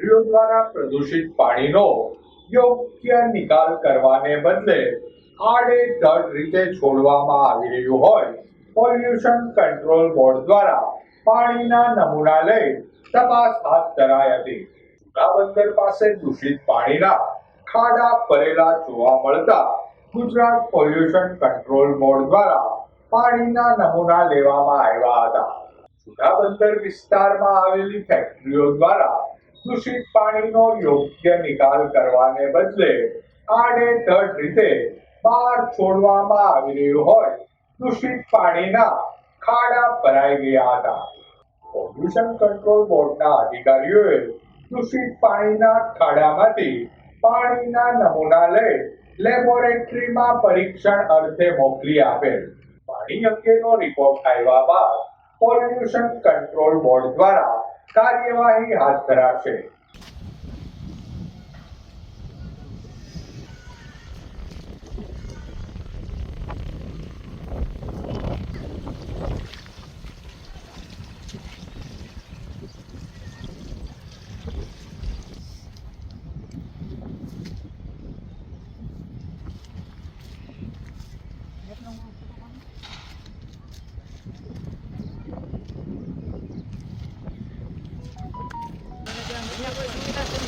ફેક્ટરીઓ દ્વારા પ્રદૂષિત પાણીનો યોગ્ય નિકાલ કરવાને બદલે આડેધડ રીતે છોડવામાં આવી રહ્યું હોય. પોલ્યુશન કંટ્રોલ બોર્ડ દ્વારા પાણીના નમૂના લઈ તપાસ હાથ ધરાઈ હતી. બંદર પાસે દૂષિત પાણીના ખાડા ભરેલા જોવા મળતા ગુજરાત પોલ્યુશન કંટ્રોલ બોર્ડ દ્વારા પાણીના નમૂના લેવામાં આવ્યા હતા. જૂનાબંદર વિસ્તારમાં આવેલી ફેક્ટરીઓ દ્વારા દૂષિત પાણીનો યોગ્ય નિકાલ કરવાને બદલે આડેધડ રીતે બહાર છોડવામાં આવી રહ્યું હોય. દૂષિત પાણીના ખાડા ભરાઈ ગયા હતા. પોલ્યુશન કંટ્રોલ બોર્ડના અધિકારીઓએ દૂષિત પાણીના ખાડામાંથી પાણીના નમૂના લઈ લેબોરેટરીમાં પરીક્ષણ અર્થે મોકલી આપેલ. પાણી અંગેનો રિપોર્ટ આવ્યા બાદ પોલ્યુશન કંટ્રોલ બોર્ડ દ્વારા કાર્યવાહી હાથ ધરાશે. Gracias.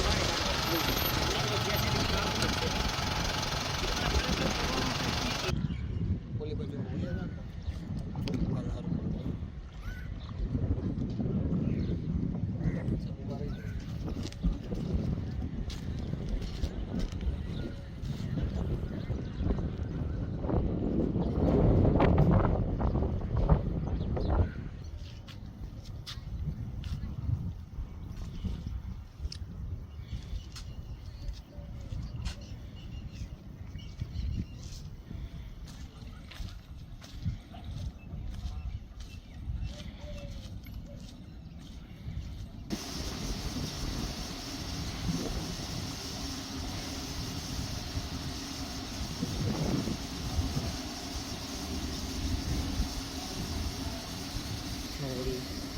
you.